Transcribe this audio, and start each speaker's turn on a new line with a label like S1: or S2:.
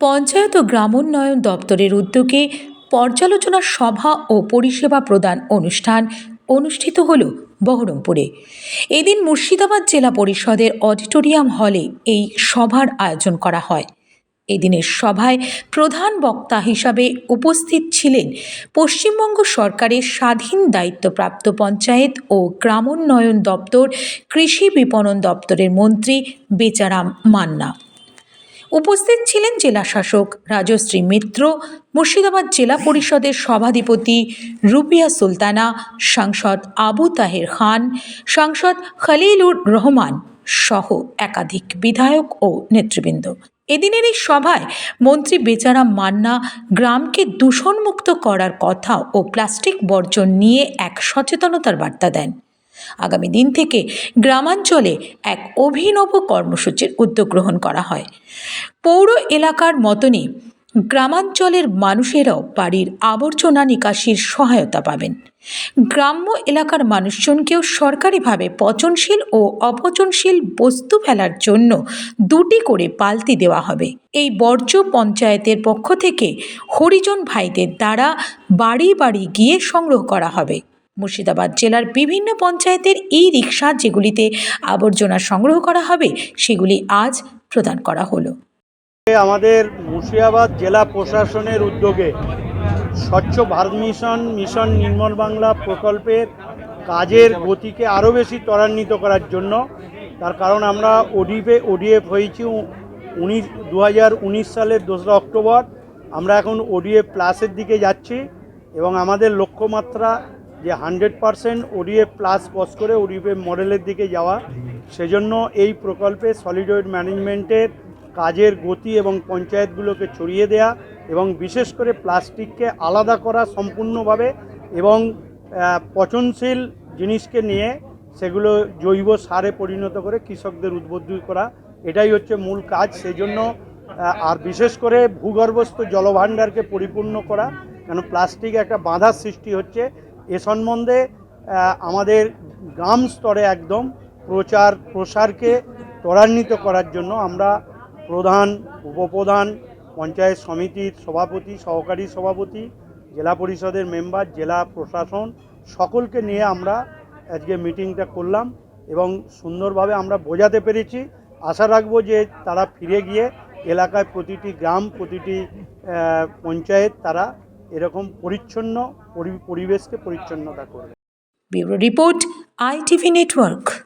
S1: পঞ্চায়েত ও গ্রামোন্নয়ন দপ্তরের উদ্যোগে পর্যালোচনা সভা ও পরিষেবা প্রদান অনুষ্ঠান অনুষ্ঠিত হল বহরমপুরে। এদিন মুর্শিদাবাদ জেলা পরিষদের অডিটোরিয়াম হলে এই সভার আয়োজন করা হয়। এদিনের সভায় প্রধান বক্তা হিসাবে উপস্থিত ছিলেন পশ্চিমবঙ্গ সরকারের স্বাধীন দায়িত্বপ্রাপ্ত পঞ্চায়েত ও গ্রামোন্নয়ন দপ্তর, কৃষি বিপণন দপ্তরের মন্ত্রী বেচারাম মান্না। উপস্থিত ছিলেন জেলা শাসক রাজশ্রী মিত্র, মুর্শিদাবাদ জেলা পরিষদের সভাধিপতি রুপিয়া সুলতানা, সাংসদ আবু তাহের খান, সাংসদ খালিলুর রহমান সহ একাধিক বিধায়ক ও নেতৃবৃন্দ। এদিনের এই সভায় মন্ত্রী বেচারা মান্না গ্রামকে দূষণমুক্ত করার কথা ও প্লাস্টিক বর্জন নিয়ে এক সচেতনতার বার্তা দেন। আগামী দিন থেকে গ্রামাঞ্চলে এক অভিনব কর্মসূচির উদ্যোগ গ্রহণ করা হয়। পৌর এলাকার মতনই গ্রামাঞ্চলের মানুষেরাও বাড়ির আবর্জনা নিকাশির সহায়তা পাবেন। গ্রাম্য এলাকার মানুষজনকেও সরকারিভাবে পচনশীল ও অপচনশীল বস্তু ফেলার জন্য দুটি করে পাল্টি দেওয়া হবে। এই বর্জ্য পঞ্চায়েতের পক্ষ থেকে হরিজন ভাইদের দ্বারা বাড়ি বাড়ি গিয়ে সংগ্রহ করা হবে। মুর্শিদাবাদ জেলার বিভিন্ন পঞ্চায়েতের ই রিক্সা যেগুলিতে আবর্জনা সংগ্রহ করা হবে, সেগুলি আজ প্রদান করা হলো।
S2: আমাদের মুর্শিদাবাদ জেলা প্রশাসনের উদ্যোগে স্বচ্ছ ভারত মিশন মিশন নির্মল বাংলা প্রকল্পের কাজের গতিকে আরও বেশি ত্বরান্বিত করার জন্য, তার কারণ আমরা ওডিএফে ওডিএফ হয়েছি উনিশ দু সালের দোসরা অক্টোবর, আমরা এখন ওডিএফ প্লাসের দিকে যাচ্ছি এবং আমাদের লক্ষ্যমাত্রা যে হান্ড্রেড পারসেন্ট ওডিএফ প্লাস পস করে ওডিএফ মডেলের দিকে যাওয়া, সেজন্য এই প্রকল্পে সলিড ওয়েট ম্যানেজমেন্টের কাজের গতি এবং পঞ্চায়েতগুলোকে ছড়িয়ে দেয়া এবং বিশেষ করে প্লাস্টিককে আলাদা করা সম্পূর্ণভাবে এবং পচনশীল জিনিসকে নিয়ে সেগুলো জৈব সারে পরিণত করে কৃষকদের উদ্বুদ্ধ করা, এটাই হচ্ছে মূল কাজ। সেই জন্য আর বিশেষ করে ভূগর্ভস্থ জলভাণ্ডারকে পরিপূর্ণ করা, কেন প্লাস্টিক একটা বাধার সৃষ্টি হচ্ছে। এ সম্বন্ধে আমাদের গ্রাম স্তরে একদম প্রচার, প্রসারকে ত্বরান্বিত করার জন্য আমরা প্রধান, উপপ্রধান, পঞ্চায়েত সমিতির সভাপতি, সহকারী সভাপতি, জেলা পরিষদের মেম্বার, জেলা প্রশাসন সকলকে নিয়ে আমরা আজকে মিটিংটা করলাম এবং সুন্দরভাবে আমরা বোঝাতে পেরেছি। আশা রাখব যে তারা ফিরে গিয়ে এলাকায় প্রতিটি গ্রাম, প্রতিটি পঞ্চায়েত তারা এরকম পরিচ্ছন্ন পরি- পরিবেশকে পরিচ্ছন্নতা করবে।
S1: Report ITV network.